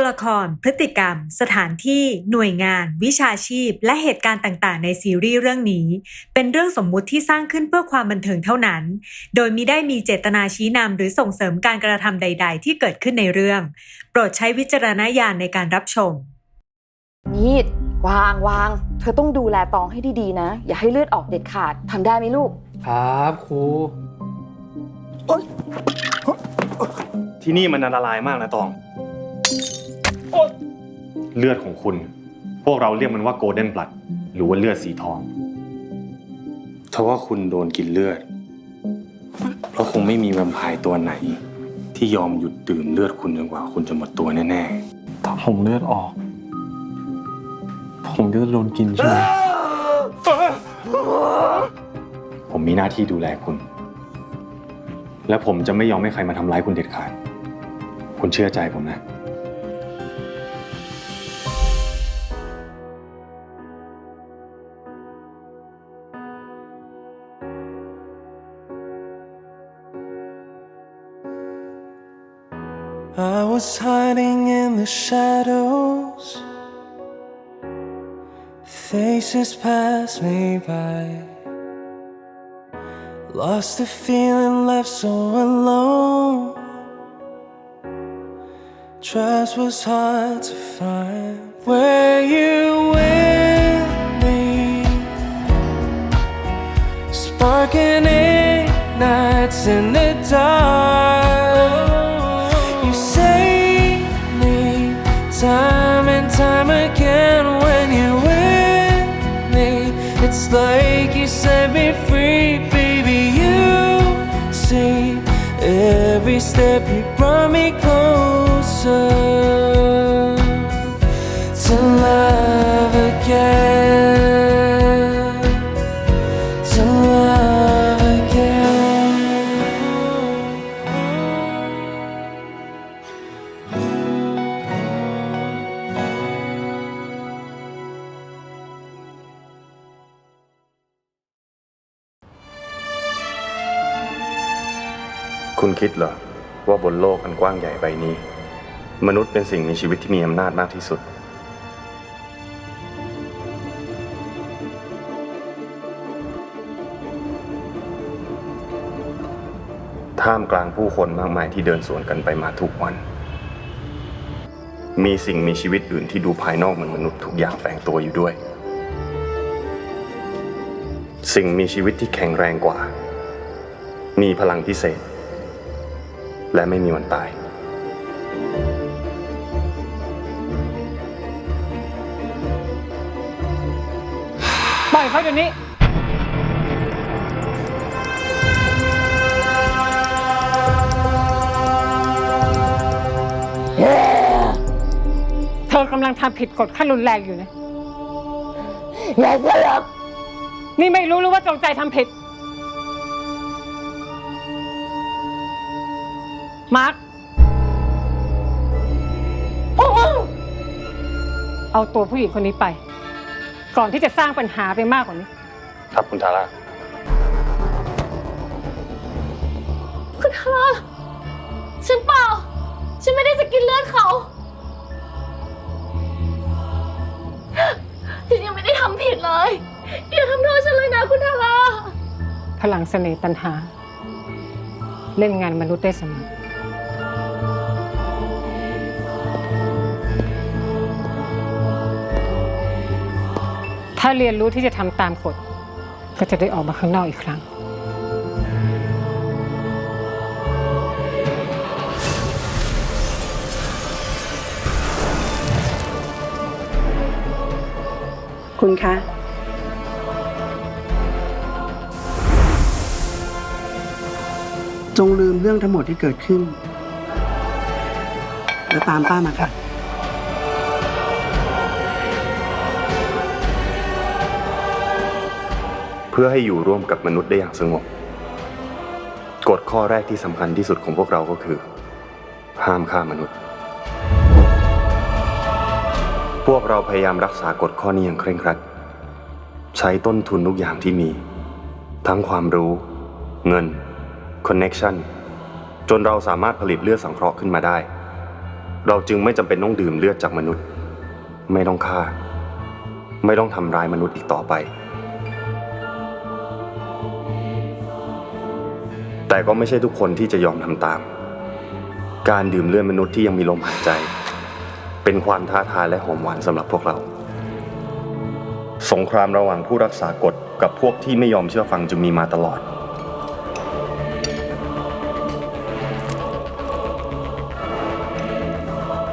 ตัวละคร พฤติกรรม สถานที่ หน่วยงาน วิชาชีพ และเหตุการณ์ต่างๆ ในซีรีส์เรื่องนี้ เป็นเรื่องสมมุติที่สร้างขึ้นเพื่อความบันเทิงเท่านั้น โดยมิได้มีเจตนาชี้นำหรือส่งเสริมการกระทำใด ๆ ที่เกิดขึ้นในเรื่อง โปรดใช้วิจารณญาณในการรับชม นี่วางวาง เธอต้องดูแลตองให้ดีๆนะ อย่าให้เลือดออกเด็ดขาดทำได้ไหมลูก ครับครูที่นี่มันอันตรายมากนะตอง เลือดของคุณ พวกเราเรียกมันว่าโกลเด้นบลัด หรือว่าเลือดสีทองถ้าว่าคุณโดนกินเลือด เพราะคงไม่มีแวมไพร์ตัวไหน ที่ยอมหยุดดื่มเลือดคุณจนกว่าคุณจะหมดตัวแน่ถ้าผมเลือดออก ผมก็จะโดนกินใช่ไหมๆ ผมมีหน้าที่ดูแลคุณ และผมจะไม่ยอมให้ใครมาทำร้ายคุณเด็ดขาด คุณเชื่อใจผมนะ I was hiding in the shadows. Faces pass me by. Lost the feeling, left so alone. Trust was hard to find. Were you with me? Sparking nights in the dark. Like you set me free, baby. You see every step you brought me closer คุณคิดเหรอว่าบนโลกอันกว้างใหญ่ใบนี้ มนุษย์เป็นสิ่งมีชีวิตที่มีอำนาจมากที่สุด ท่ามกลางผู้คนมากมายที่เดินสวนกันไปมาทุกวัน มีสิ่งมีชีวิตอื่นที่ดูภายนอกเหมือนมนุษย์ทุกอย่างแฝงตัวอยู่ด้วย สิ่งมีชีวิตที่แข็งแรงกว่า มีพลังพิเศษ และไม่มีวันตาย ปล่อยเขาเดี๋ยวนี้ เธอกำลังทำผิดกฎขั้นรุนแรงอยู่นะ อย่าสลับนี่ไม่รู้หรือว่าจงใจทำผิด มาร์คพวกมึงเอาตัวผู้หญิงคนนี้ไป ก่อนที่จะสร้างปัญหาไปมากกว่านี้ ครับคุณทาร่าคุณทาร่าฉันเปล่า ฉันไม่ได้จะกินเลือดเขา ฉันยังไม่ได้ทำผิดเลย อย่าทำโทษฉันเลยนะคุณทาร่าพลังเสน่ห์ตันหา เล่นงานมนุษย์ได้เสม ถ้าเรียนรู้ที่จะทำตามกฎก็จะได้ออกมาข้างนอกอีกครั้ง คุณคะ จงลืมเรื่องทั้งหมดที่เกิดขึ้น แล้วตามป้ามาค่ะ พื่อให้อยู่ร่วมกับมนุษย์ได้อย่างสงบ กฎข้อแรกที่สำคัญที่สุดของพวกเราก็คือ ห้ามฆ่ามนุษย์ พวกเราพยายามรักษากฎข้อนี้อย่างเคร่งครัด ใช้ต้นทุนทุกอย่างที่มี ทั้งความรู้ เงินคอนเน็ชันจนเราสามารถผลิตเลือดสังเคราะห์ขึ้นมาได้ เราจึงไม่จำเป็นต้องดื่มเลือดจากมนุษย์ ไม่ต้องฆ่า ไม่ต้องทำร้ายมนุษย์อีกต่อไป แต่ก็ไม่ใช่ทุกคนที่จะยอมทำตาม การดื่มเลือดมนุษย์ที่ยังมีลมหายใจ เป็นความท้าทายและหอมหวานสำหรับพวกเรา สงครามระหว่างผู้รักษากฎกับพวกที่ไม่ยอมเชื่อฟังจึงมีมาตลอด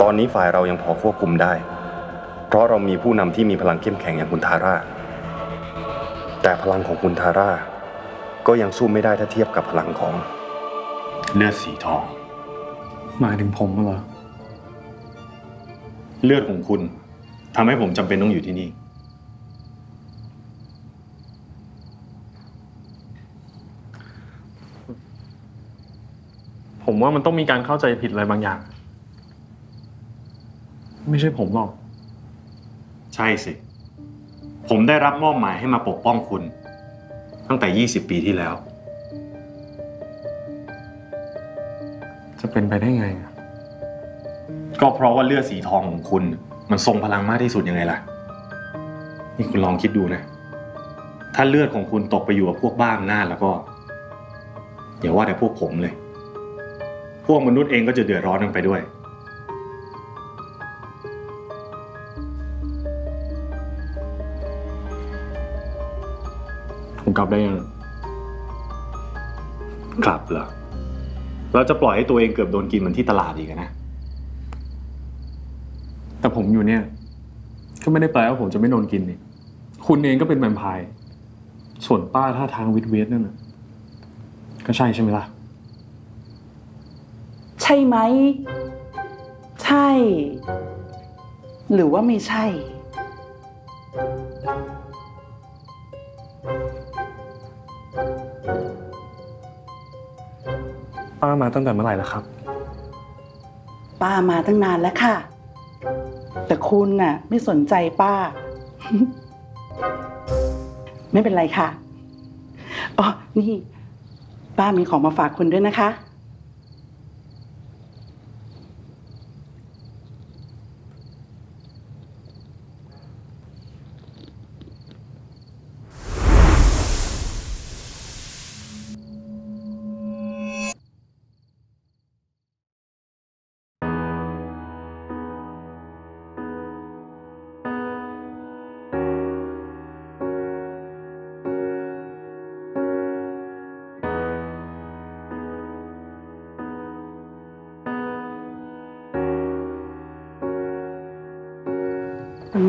ตอนนี้ฝ่ายเรายังพอควบคุมได้ เพราะเรามีผู้นำที่มีพลังเข้มแข็งอย่างคุณทาร่า แต่พลังของคุณทาร่า ก็ยังสู้ไม่ได้ถ้าเทียบกับพลังของเลือดสีทอง หมายถึงผมเหรอ เลือดของคุณทำให้ผมจำเป็นต้องอยู่ที่นี่ ผมว่ามันต้องมีการเข้าใจผิดอะไรบางอย่าง ไม่ใช่ผมหรอก ใช่สิ ผมได้รับมอบหมายให้มาปกป้องคุณ ตั้งแต่ 20 ปีที่แล้ว จะเป็นไปได้ไงอะก็เพราะว่าเลือดสีทองของคุณ มันทรงพลังมากที่สุดยังไงล่ะ นี่คุณลองคิดดูนะ ถ้าเลือดของคุณตกไปอยู่กับพวกบ้าอำนาจแล้วก็อย่าว่าแต่พวกผมเลย พวกมนุษย์เองก็จะเดือดร้อนกันไปด้วย ผมกลับได้ยัง กลับเหรอ เราจะปล่อยให้ตัวเองเกือบโดนกินเหมือนที่ตลาดอีกอะนะ แต่ผมอยู่เนี่ย ก็ไม่ได้แปลว่าผมจะไม่โดนกินนี่ คุณเองก็เป็นแวมไพร์ส่วนป้าท่าทางวิทเวทนั่นน่ะ ก็ใช่ใช่ไหมล่ะ ใช่ไหม ใช่ หรือว่าไม่ใช่ ป้ามาตั้งแต่เมื่อไหร่ล่ะครับ ป้ามาตั้งนานแล้วค่ะ แต่คุณน่ะ ไม่สนใจป้า ไม่เป็นไรค่ะ อ๋อ นี่ ป้ามีของมาฝากคุณด้วยนะคะ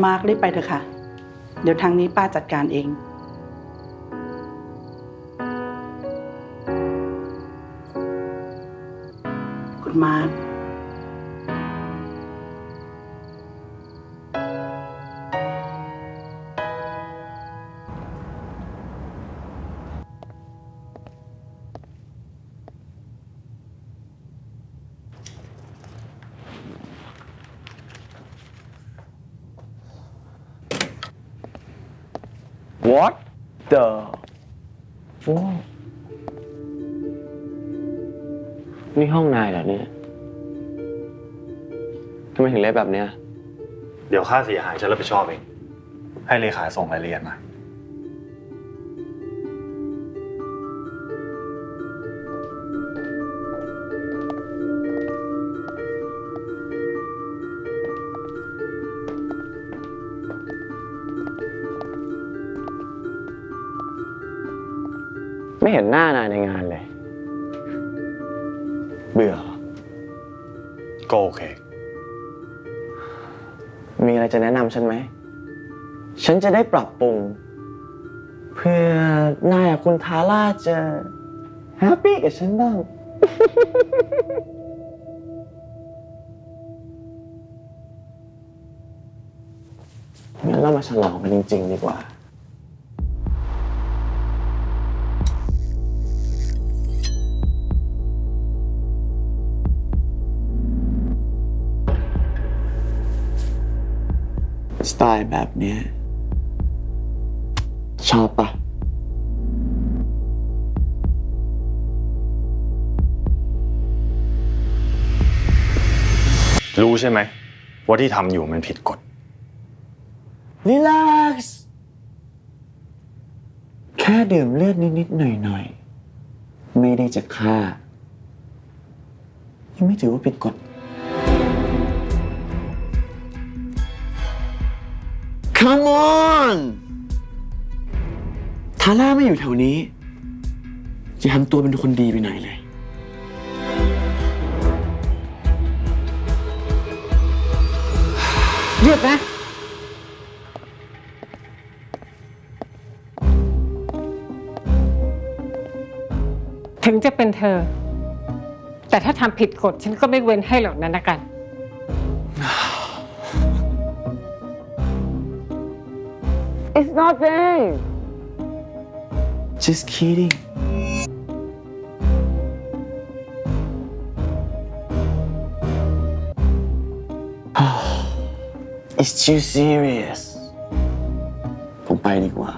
มาร์ครีบไปเถอะค่ะ เดี๋ยวทางนี้ป้าจัดการเอง คุณมาร์ค What the โอ้นี่ห้องนายเหรอเนี่ยทำไมถึงเละแบบเนี้ย เดี๋ยวค่าเสียหายฉันรับผิดชอบเอง ให้เลขาส่งรายละเอียดมา เห็นหน้านายในงานเลย เบื่อเหรอก็โอเค มีอะไรจะแนะนำฉันไหม ฉันจะได้ปรับปรุง เพื่อนายกับคุณทาร่าจะแฮปปี้กับฉันบ้าง งั้นเรามาฉลองกันจริง ๆ ดีกว่า สไตล์แบบเนี้ยชอบปะรู้ใช่ไหมว่าที่ทำอยู่มันผิดกฎ รีแลกซ์แค่ดื่มเลือดนิดๆหน่อยๆ ไม่ได้จะฆ่า ยังไม่ถือว่าผิดกฎ Come on ทาร่าไม่อยู่แถวนี้จะทำตัวเป็นคนดีไปหน่อยเลยหยุดนะถึงจะเป็นเธอ แต่ถ้าทำผิดกฎฉันก็ไม่เว้นให้หรอกนะนะกัน It's nothing Just kidding It's too serious ผมไปดีกว่า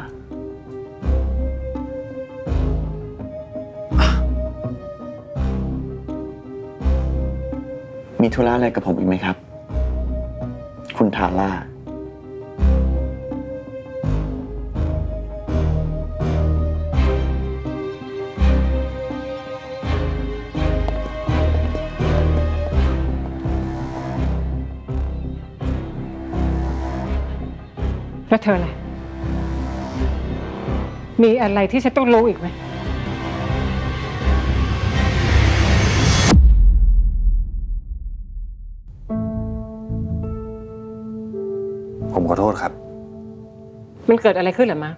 มีธุระอะไรกับผมอีกไหมครับ คุณทาร่า แล้วเธอล่ะ มีอะไรที่ฉันต้องรู้อีกไหม ผมขอโทษครับ มันเกิดอะไรขึ้นเหรอมา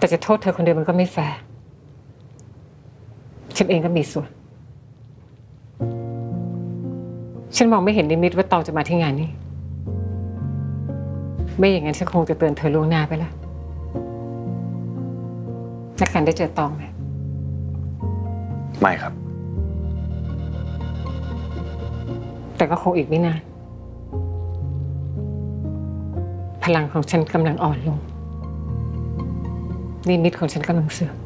แต่จะโทษเธอคนเดียวมันก็ไม่แฟร์ฉันเองก็มีส่วน ฉันมองไม่เห็นนิมิตว่าตองจะมาที่งานนี้ ไม่อย่างนั้นฉันคงจะเตือนเธอล่วงหน้าไปแล้วนักการได้เจอตองไหมไม่ครับ แต่ก็คงอีกไม่นาน พลังของฉันกำลังอ่อนลง นิมิตของฉันกำลังเสื่อม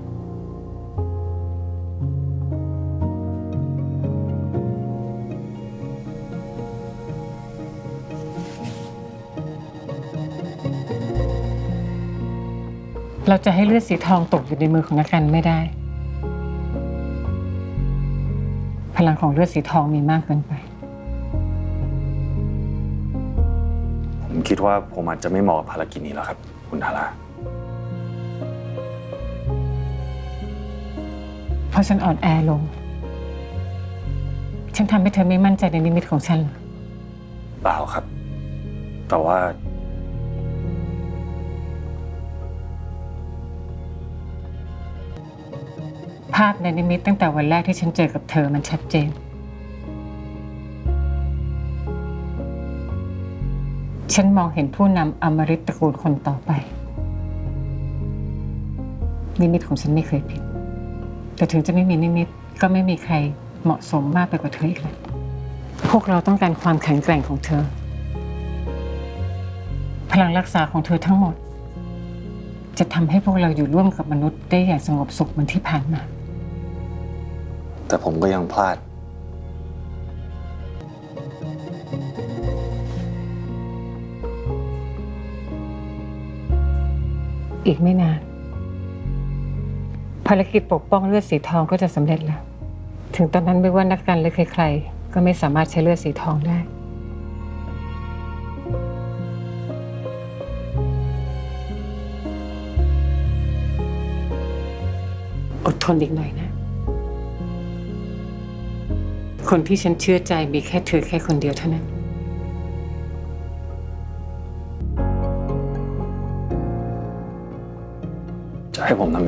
เราจะให้เลือดสีทองตกอยู่ในมือของนักการไม่ได้ พลังของเลือดสีทองมีมากเกินไป ผมคิดว่าผมอาจจะไม่เหมาะกับภารกิจนี้แล้วครับ คุณทารา ฉันอ่อนแอลง ฉันทำให้เธอไม่มั่นใจในนิมิตของฉันเหรอเปล่าครับ แต่ว่า ภาพในนิมิตตั้งแต่วันแรกที่ฉันเจอกับเธอมันชัดเจน ฉันมองเห็นผู้นำอมฤตตระกูลคนต่อไป นิมิตของฉันไม่เคยผิด แต่ถึงจะไม่มีนิมิตก็ไม่มีใครเหมาะสมมากไปกว่าเธออีกแล้วพวกเราต้องการความแข็งแกร่งของเธอ พลังรักษาของเธอทั้งหมด จะทำให้พวกเราอยู่ร่วมกับมนุษย์ได้อย่างสงบสุขเหมือนที่ผ่านมา แต่ผมก็ยังพลาด อีกไม่นาน ภารกิจปกป้องเลือดสีทองก็จะสำเร็จแล้ว ถึงตอนนั้นไม่ว่านักการหรือใครๆ ก็ไม่สามารถใช้เลือดสีทองได้ อดทนอีกหน่อยนะ คนที่ฉันเชื่อใจมีแค่เธอแค่คนเดียวเท่านั้นจะให้ผมทำ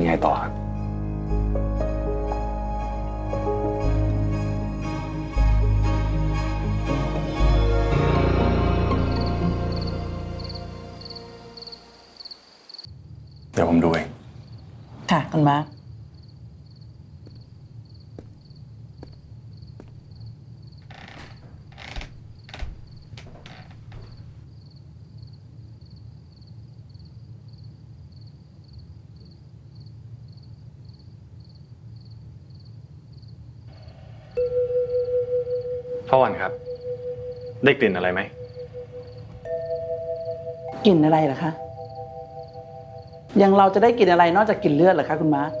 เดี๋ยวผมดูเองค่ะคุณมาพ่อวันครับ ได้กลิ่นอะไรไหมกลิ่นอะไรเหรอคะ อย่างเราจะได้กลิ่นอะไรนอกจากกลิ่นเลือดเหรอคะคุณมาร์ค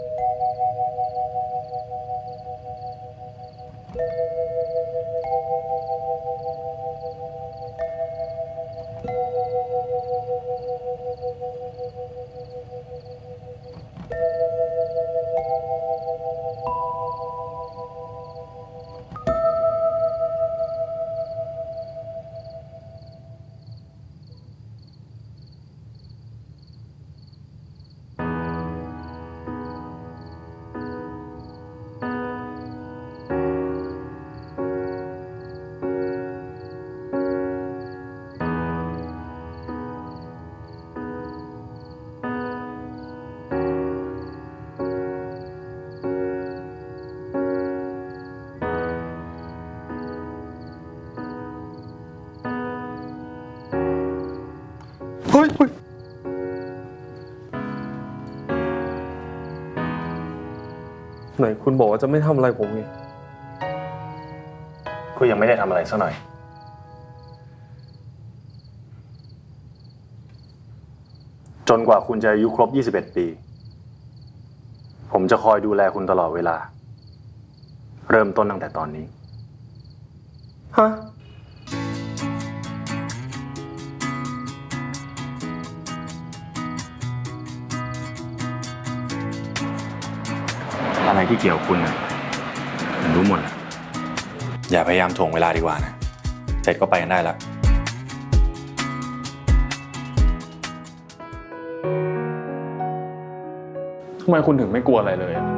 ฮ้ยเฮ้ยไหนคุณบอกว่าจะไม่ทำอะไรผมไงคุณยังไม่ได้ทำอะไรสักหน่อย จนกว่าคุณจะอายุครบ 21 ปี ผมจะคอยดูแลคุณตลอดเวลา เริ่มต้นตั้งแต่ตอนนี้ ฮะ อะไรที่เกี่ยวคุณนะผมรู้หมดแล้วอย่าพยายามถ่วงเวลาดีกว่านะ เสร็จก็ไปกันได้แล้ว ทำไมคุณถึงไม่กลัวอะไรเลยอะ